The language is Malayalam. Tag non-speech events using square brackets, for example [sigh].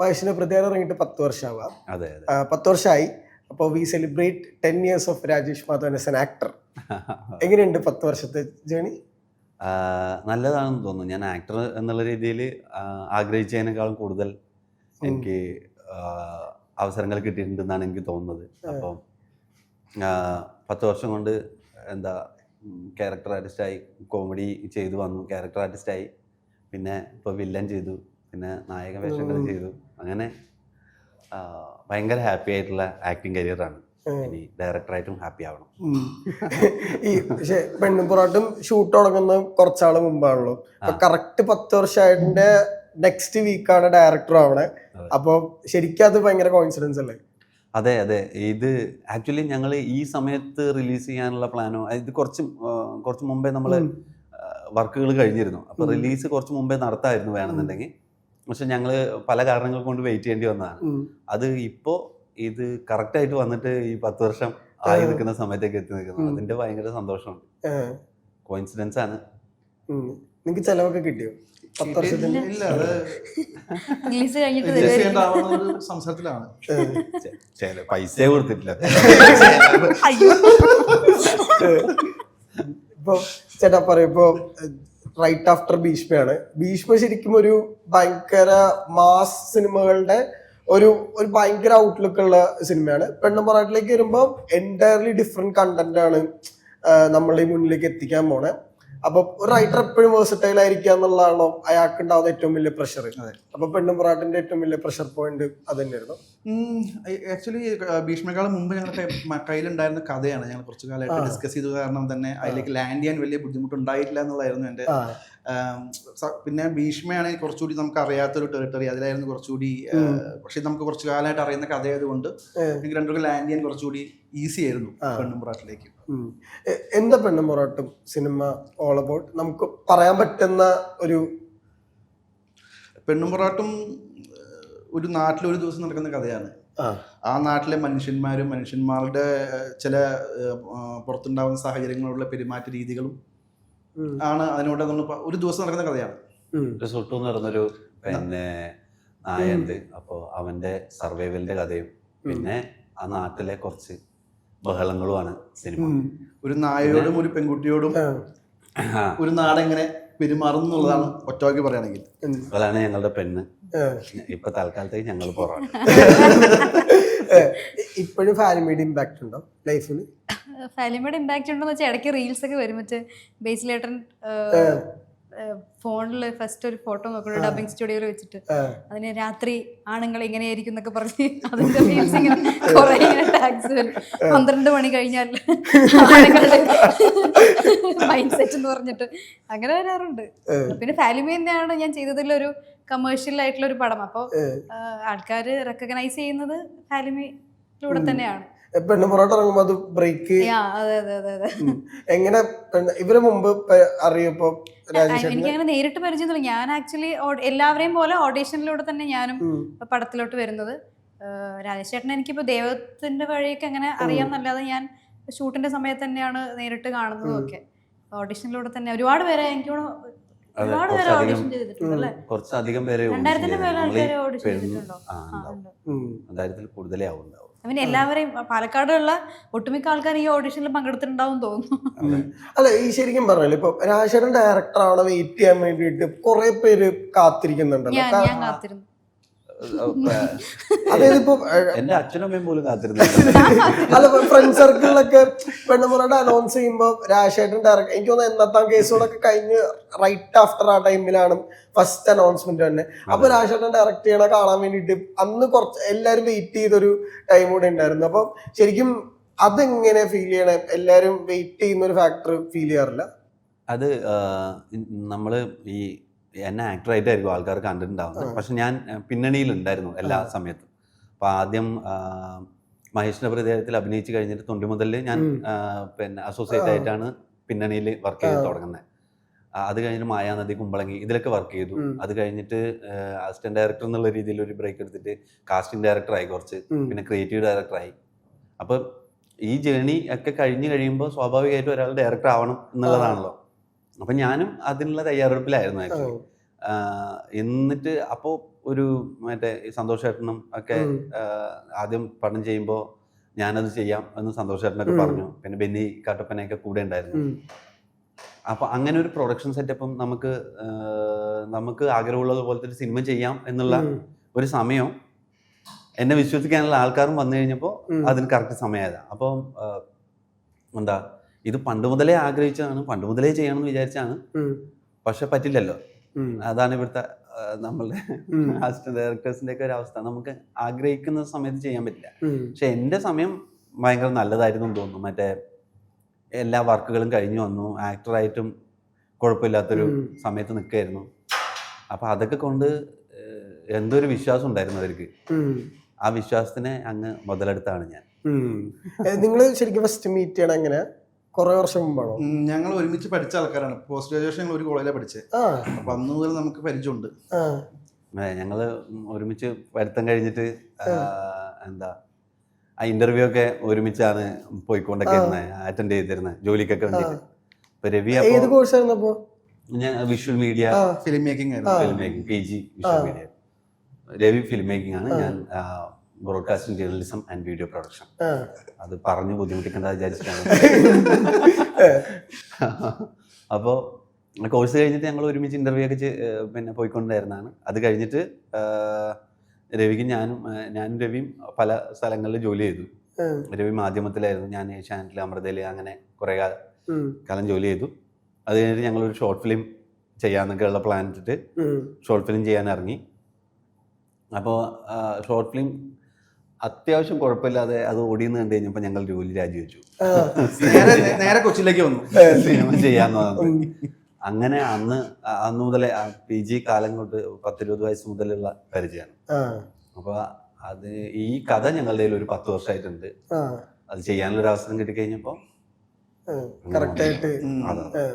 മഹേഷിന്റെ പ്രതികാരം ഇറങ്ങിയിട്ട് പത്ത് വർഷമാവാം. അതെ പത്ത് വർഷമായി. അപ്പോൾ we celebrate ten years of Rajesh Madhavan as an actor എങ്ങനെയുണ്ട് പത്ത് വർഷത്തെ ജേണി നല്ലതാണെന്ന് തോന്നുന്നു. ഞാൻ ആക്ടർ എന്നുള്ള രീതിയിൽ ആഗ്രഹിച്ചതിനേക്കാളും കൂടുതൽ എനിക്ക് അവസരങ്ങൾ കിട്ടിയിട്ടുണ്ടെന്നാണ് എനിക്ക് തോന്നുന്നത്. അപ്പം പത്ത് വർഷം കൊണ്ട് എന്താ ക്യാരക്ടർ ആർട്ടിസ്റ്റായി കോമഡി ചെയ്തു വന്നു ക്യാരക്ടർ ആർട്ടിസ്റ്റായി പിന്നെ ഇപ്പോൾ വില്ലൻ ചെയ്തു. പിന്നെ നായക വേഷങ്ങൾ ചെയ്തു. അങ്ങനെ ഭയങ്കര ഹാപ്പി ആയിട്ടുള്ള ആക്ടിങ് കരിയറാണ് ഇനി ഡയറക്ടറായിട്ടും ഹാപ്പി ആവണം. ഈ പക്ഷെ പെണ്ണും പൊറാട്ടും ഷൂട്ട് തുടങ്ങുന്ന കുറച്ചാൾ മുമ്പാണല്ലോ. അപ്പൊ കറക്റ്റ് പത്ത് വർഷമായിട്ടിന്റെ നെക്സ്റ്റ് വീക്കാണ് ഡയറക്ടർ ആവണേ. അതെ. അപ്പൊ ശരിക്കും അത് ഭയങ്കര കോൺഫിഡൻസ് അല്ലേ? അതെ അതെ. ഇത് ആക്ച്വലി ഞങ്ങൾ ഈ സമയത്ത് റിലീസ് ചെയ്യാനുള്ള പ്ലാനോ ഇത് കുറച്ച് കുറച്ച് മുമ്പേ നമ്മൾ വർക്കുകൾ കഴിഞ്ഞിരുന്നു. അപ്പോൾ റിലീസ് കുറച്ച് മുമ്പേ നടത്തായിരുന്നു വേണമെന്നുണ്ടെങ്കിൽ. പക്ഷെ ഞങ്ങൾ പല കാരണങ്ങൾ കൊണ്ട് വെയിറ്റ് ചെയ്യേണ്ടി വന്നതാണ്. അത് ഇപ്പോ ഇത് കറക്റ്റായിട്ട് വന്നിട്ട് ഈ പത്ത് വർഷം ആയി നിൽക്കുന്ന സമയത്തേക്ക് എത്തി നിൽക്കുന്നു അതിന്റെ ഭയങ്കര സന്തോഷമുണ്ട്. കോയിൻസിഡൻസ് ആണ്. നിങ്ങൾക്ക് നിങ്ങക്ക് ചെലവൊക്കെ കിട്ടിയോ? പത്ത് വർഷത്തിന്? റിലീസ് കഴിഞ്ഞിട്ട് സംസാരത്തിലാണ്. ചില പൈസ കൊടുത്തിട്ടില്ല. ഇപ്പൊ ചേട്ടാ പറയും ഇപ്പൊ റൈറ്റ് ആഫ്റ്റർ ഭീഷ്മയാണ്. ഭീഷ്മ ശരിക്കും ഒരു ഭയങ്കര മാസ് സിനിമകളുടെ ഒരു ഒരു ഭയങ്കര ഔട്ട്ലുക്ക് ഉള്ള സിനിമയാണ് പെണ്ണും പൊറാട്ടിലേക്ക് വരുമ്പോൾ എന്റയർലി ഡിഫറെന്റ് കണ്ടന്റ് ആണ് നമ്മളെ മുന്നിലേക്ക് എത്തിക്കാൻ പോണേ. അപ്പൊ ഒരു റൈറ്റർ എപ്പോഴും വേഴ്സറ്റൈൽ ആയിരിക്കുക എന്നുള്ളതാണോ അയാൾക്ക് ഉണ്ടാവുന്ന ഏറ്റവും വലിയ പ്രഷർ. അപ്പൊ പെണ്ണും പൊറാട്ടിന്റെ ഏറ്റവും വലിയ പ്രഷർ പോയിന്റ് അത് തന്നെയായിരുന്നു. ആക്ച്വലി ഭീഷ്മക്കാലം മുമ്പ് ഞങ്ങളുടെ കയ്യിലുണ്ടായിരുന്ന കഥയാണ്. ഞങ്ങൾ കുറച്ചു കാലമായിട്ട് ഡിസ്കസ് ചെയ്തത് കാരണം തന്നെ അതിലേക്ക് ലാൻഡ് ചെയ്യാൻ വലിയ ബുദ്ധിമുട്ടുണ്ടായിട്ടില്ല എന്നുള്ളതായിരുന്നു എന്റെ പിന്നെ ഭീഷ്മയാണെങ്കിൽ കുറച്ചുകൂടി നമുക്ക് അറിയാത്തൊരു ടെറിട്ടറി അതിലായിരുന്നു കുറച്ചുകൂടി പക്ഷെ നമുക്ക് കുറച്ചു കാലമായിട്ട് അറിയുന്ന കഥയായതുകൊണ്ട്. എനിക്ക് രണ്ടുപേർക്ക് ലാൻഡ് ചെയ്യാൻ കുറച്ചുകൂടി ഈസി ആയിരുന്നു പെണ്ണും പൊറാട്ടിലേക്ക് എന്താ പെണ്ണും പൊറാട്ടും സിനിമ ഓൾ അബൌട്ട് നമുക്ക് പറയാൻ പറ്റുന്ന ഒരു പെണ്ണുംപുറാട്ടും ഒരു നാട്ടിൽ ഒരു ദിവസം നടക്കുന്ന കഥയാണ്. ആ. നാട്ടിലെ മനുഷ്യന്മാരും മനുഷ്യന്മാരുടെ ചില പുറത്തുണ്ടാവുന്ന സാഹചര്യങ്ങളുള്ള പെരുമാറ്റ രീതികളും. ആണ് അതിനോട് നമ്മൾ ഒരു ദിവസം നടക്കുന്ന കഥയാണ്. റിസോർട്ട് എന്ന് പറഞ്ഞൊരു പിന്നെ നായണ്ട് അപ്പോൾ അവന്റെ സർവൈവലിന്റെ കഥയും. പിന്നെ ആ നാട്ടിലെ കുറച്ച് ബഹളങ്ങളുമാണ് സിനിമ. ഒരു നായയോടും ഒരു പെൺകുട്ടിയോടും ഒരു നാടെങ്ങനെ പെരുമാറുന്നു എന്നുള്ളതാണ് ഒറ്റവാക്കി പറയുകയാണെങ്കിൽ അതാണ് ഞങ്ങളുടെ പെണ്ണ്. ഇപ്പൊ തൽക്കാലത്തേക്ക് ഞങ്ങൾ പുറമാണ് ഏ, ഇപ്പോഴും ഫാലിമീഡിയ ഇമ്പാക്ട് ഉണ്ടോ ലൈഫിൽ ഫാലിമയുടെ ഇമ്പാക്റ്റ് ഉണ്ടെന്ന് വെച്ചാൽ ഇടയ്ക്ക് റീൽസ് ഒക്കെ വരും. മറ്റേ ബേസിലേട്ടൻ ഫോണിൽ ഫസ്റ്റ് ഒരു ഫോട്ടോ നോക്കണം ഡബിങ് സ്റ്റുഡിയോയിൽ വെച്ചിട്ട്. അതിന് രാത്രി ആണുങ്ങൾ ഇങ്ങനെയായിരിക്കും എന്നൊക്കെ പറഞ്ഞ് അതിന്റെ റീൽസ് ഇങ്ങനെ കുറെ ഇങ്ങനെ ടാഗ്സ് വരും. പന്ത്രണ്ട് മണി കഴിഞ്ഞാൽ ആണുങ്ങളുടെ മൈൻഡ് സെറ്റ് എന്ന് പറഞ്ഞിട്ട് അങ്ങനെ വരാറുണ്ട്. പിന്നെ ഫാലിമി തന്നെയാണ് ഞാൻ ചെയ്തതിലൊരു കമേഴ്ഷ്യൽ ആയിട്ടുള്ള ഒരു പടം. അപ്പോൾ ആൾക്കാർ റെക്കഗ്നൈസ് ചെയ്യുന്നത് ഫാലിമിയിലൂടെ തന്നെയാണ്. പെണ്ണ് പൊറോട്ട ഇറങ്ങുമ്പോ അത് ബ്രേക്ക് Yeah, അതെ അതെ അതെ അതെ. എങ്ങനെ ഇവരെ മുമ്പ് അറിയപ്പോ എനിക്ക് അങ്ങനെ നേരിട്ട് പരിചയമൊന്നുമില്ല ഞാൻ ആക്ച്വലി എല്ലാവരെയും പോലെ ഓഡീഷനിലൂടെ തന്നെ ഞാനും പടത്തിലോട്ട് വരുന്നത്. രാജശേട്ടൻ എനിക്കിപ്പോ ദൈവത്തിന്റെ വഴിയൊക്കെ അങ്ങനെ അറിയാമെന്നല്ലാതെ ഞാൻ ഷൂട്ടിന്റെ സമയത്ത് തന്നെയാണ് നേരിട്ട് കാണുന്നതും ഒക്കെ. ഓഡീഷനിലൂടെ തന്നെ ഒരുപാട് പേരെ എനിക്ക് ഒരുപാട് പേരെ ഓഡീഷൻ ചെയ്തിട്ടുണ്ട് അല്ലേ കുറച്ചധികം പേരെ രണ്ടായിരത്തിന്റെ മേലെ ആൾക്കാരെ ഓഡീഷൻ ചെയ്തിട്ടുണ്ടോ. രണ്ടായിരത്തിൽ കൂടുതലേ പിന്നെ എല്ലാവരെയും പാലക്കാടുള്ള ഒട്ടുമിക്ക ആൾക്കാർ ഈ ഓഡീഷനിൽ പങ്കെടുത്തിട്ടുണ്ടാവും തോന്നുന്നു. അല്ല ഈ ശരിക്കും പറഞ്ഞല്ലോ ഇപ്പൊ രാജേഷൻ ഡയറക്ടർ ആവണ വെയിറ്റ് ചെയ്യാൻ വേണ്ടിയിട്ട് കുറെ പേര് കാത്തിരിക്കുന്നുണ്ടല്ലോ ഞാൻ കാ- ഞാൻ കാത്തിരുന്നു [laughs] അതായത് ഇപ്പൊ എന്റെ അച്ഛനും അമ്മയും പോലും കാത്തിരുന്നില്ല [laughs] അല്ല ഫ്രണ്ട് സർക്കിളിലൊക്കെ പെണ്ണുമുറയുടെ അനൗൺസ് ചെയ്യുമ്പോൾ രാജേട്ടൻ ഡയറക്റ്റ് എനിക്ക് തോന്നുന്നു എന്നത്താം കേസുകളൊക്കെ കഴിഞ്ഞ് റൈറ്റ് ആഫ്റ്റർ ആ ടൈമിലാണ് ഫസ്റ്റ് അനൗൺസ്മെന്റ് തന്നെ അപ്പൊ രാജേട്ടൻ ഡയറക്റ്റ് ചെയ്യണ കാണാൻ വേണ്ടിട്ട് അന്ന് കുറച്ച് എല്ലാരും വെയിറ്റ് ചെയ്തൊരു ടൈം കൂടെ ഉണ്ടായിരുന്നു. അപ്പം ശരിക്കും അതെങ്ങനെ ഫീൽ ചെയ്യണേ? എല്ലാരും വെയിറ്റ് ചെയ്യുന്ന ഒരു ഫാക്ടർ ഫീൽ ചെയ്യാറില്ല? അത് നമ്മൾ ഈ എന്നെ ആക്ടറായിട്ടായിരിക്കും ആൾക്കാർ കണ്ടിട്ടുണ്ടാവുന്നത്. പക്ഷെ ഞാൻ പിന്നണിയിലുണ്ടായിരുന്നു എല്ലാ സമയത്തും. അപ്പോൾ ആദ്യം മഹേഷിന്റെ പ്രതികാരത്തിൽ അഭിനയിച്ച് കഴിഞ്ഞിട്ട് തൊണ്ടി മുതൽ ഞാൻ പിന്നെ അസോസിയേറ്റ് ആയിട്ടാണ് പിന്നണിയിൽ വർക്ക് ചെയ്ത് തുടങ്ങുന്നത് അത് കഴിഞ്ഞിട്ട് മായാനദി കുമ്പളങ്ങി ഇതിലൊക്കെ വർക്ക് ചെയ്തു. അത് കഴിഞ്ഞിട്ട് അസിസ്റ്റന്റ് ഡയറക്ടർ എന്നുള്ള രീതിയിൽ ഒരു ബ്രേക്ക് എടുത്തിട്ട് കാസ്റ്റിംഗ് ഡയറക്ടറായി കുറച്ച്. പിന്നെ ക്രിയേറ്റീവ് ഡയറക്ടറായി അപ്പം ഈ ജേണി ഒക്കെ കഴിഞ്ഞ് കഴിയുമ്പോൾ സ്വാഭാവികമായിട്ടും ഒരാൾ ഡയറക്ടർ ആവണം എന്നുള്ളതാണല്ലോ. അപ്പം ഞാനും അതിനുള്ള തയ്യാറെടുപ്പിലായിരുന്നു ആക്ച്വലി എന്നിട്ട് അപ്പോൾ ഒരു മറ്റേ സന്തോഷേട്ടനും ഒക്കെ ആദ്യം പഠനം ചെയ്യുമ്പോൾ ഞാനത് ചെയ്യാം എന്ന് സന്തോഷേട്ടനൊക്കെ. പറഞ്ഞു. പിന്നെ ബെന്നി കാട്ടപ്പനൊക്കെ കൂടെ ഉണ്ടായിരുന്നു. അപ്പോൾ അപ്പൊ അങ്ങനെ ഒരു പ്രൊഡക്ഷൻ സെറ്റപ്പും നമുക്ക് നമുക്ക് ആഗ്രഹമുള്ളത് പോലത്തെ ഒരു സിനിമ ചെയ്യാം എന്നുള്ള ഒരു സമയം എന്നെ വിശ്വസിക്കാനുള്ള ആൾക്കാരും വന്നു കഴിഞ്ഞപ്പോൾ അതിന് കറക്റ്റ് സമയമായതാണ് അപ്പം എന്താ ഇത് പണ്ട് മുതലേ ആഗ്രഹിച്ചതാണ് പണ്ട് മുതലേ ചെയ്യണമെന്ന് വിചാരിച്ചാണ്. പക്ഷെ പറ്റില്ലല്ലോ. അതാണ് ഇവിടുത്തെ നമ്മളുടെ. അസിസ്റ്റന്റ് ഡയറക്ടേഴ്സിന്റെ [laughs] ഒക്കെ ഒരു അവസ്ഥ. നമുക്ക് ആഗ്രഹിക്കുന്ന സമയത്ത് ചെയ്യാൻ പറ്റില്ല. പക്ഷെ എന്റെ സമയം ഭയങ്കര നല്ലതായിരുന്നു തോന്നുന്നു. മറ്റേ എല്ലാ വർക്കുകളും കഴിഞ്ഞു വന്നു. ആക്ടറായിട്ടും കുഴപ്പമില്ലാത്തൊരു. സമയത്ത് നിൽക്കായിരുന്നു അപ്പൊ അതൊക്കെ കൊണ്ട് എന്തോ ഒരു വിശ്വാസം ഉണ്ടായിരുന്നു അവർക്ക്. ആ വിശ്വാസത്തിനെ അങ്ങ് മുതലെടുത്താണ് ഞാൻ. നിങ്ങൾ നിങ്ങൾ ശരിക്കും ഫസ്റ്റ് മീറ്റ് ചെയ്യണം എങ്ങനെ കുറെ വർഷം മുമ്പാണോ? ഞങ്ങൾ ഒരുമിച്ച് പഠിച്ച ആൾക്കാരാണ്. പോസ്റ്റ് ഗ്രാജുവേഷൻ ഞങ്ങൾ ഒരു കോളേജിലാണ് പഠിച്ചത് അപ്പൊ അന്ന് മുതൽ നമുക്ക് പരിചയമുണ്ട്. ഞങ്ങൾ ഞങ്ങൾ ഒരുമിച്ച് പഠിത്തം കഴിഞ്ഞിട്ട് എന്താ ആ ഇന്റർവ്യൂ ഒക്കെ ഒരുമിച്ചാണ് പോയിക്കൊണ്ടൊക്കെ ഇരുന്നത് അറ്റൻഡ് ചെയ്തിരുന്നത് ജോലിക്കൊക്കെ വേണ്ടിയിട്ട്. ഇപ്പൊ രവി ഏത് അപ്പൊ കോഴ്സായിരുന്നു അപ്പോ? ഞാൻ വിഷ്വൽ മീഡിയ ഫിലിം മേക്കിംഗ് ആയിരുന്നു. Film making P G visual media Ravi film making ആണ് ഞാൻ broadcasting journalism and video production അത് പറഞ്ഞു ബുദ്ധിമുട്ടിക്കേണ്ട വിചാരിച്ചിട്ടാണ്. അപ്പോൾ കോഴ്സ് കഴിഞ്ഞിട്ട് ഞങ്ങൾ ഒരുമിച്ച് ഇന്റർവ്യൂ ഒക്കെ പിന്നെ പോയിക്കൊണ്ടായിരുന്നാണ് അത് കഴിഞ്ഞിട്ട് രവിക്ക് ഞാനും ഞാനും രവിയും പല സ്ഥലങ്ങളിൽ ജോലി ചെയ്തു. രവി മാധ്യമത്തിലായിരുന്നു ഞാൻ ഏഷ്യാനെറ്റിൽ അമൃതയിൽ അങ്ങനെ കുറേ കാലം ജോലി ചെയ്തു. അത് കഴിഞ്ഞിട്ട് ഞങ്ങളൊരു ഷോർട്ട് ഫിലിം ചെയ്യാന്നൊക്കെ ഉള്ള പ്ലാൻ ഇട്ടിട്ട് ഷോർട്ട് ഫിലിം ചെയ്യാൻ ഇറങ്ങി. അപ്പോൾ ഷോർട്ട് ഫിലിം അത്യാവശ്യം കുഴപ്പമില്ലാതെ അത് ഓടിയെന്ന് കണ്ടു കഴിഞ്ഞപ്പോൾ ഞങ്ങൾ ജോലി രാജിവെച്ചു. നേരെ കൊച്ചിയിലേക്ക് വന്നു. സിനിമ ചെയ്യാന്ന് പറഞ്ഞു അങ്ങനെ അന്ന് അന്ന് മുതലേ പി ജി കാലം കൊണ്ട് പത്തിരുപത് വയസ്സ് മുതലുള്ള പരിചയമാണ്. അപ്പൊ അത് ഈ കഥ ഞങ്ങളുടെ ഒരു പത്ത് വർഷമായിട്ടുണ്ട് അത് ചെയ്യാനുള്ള ഒരു അവസരം കിട്ടിക്കഴിഞ്ഞപ്പോ കറക്റ്റ് ആയിട്ട് ഉം. അതാണ്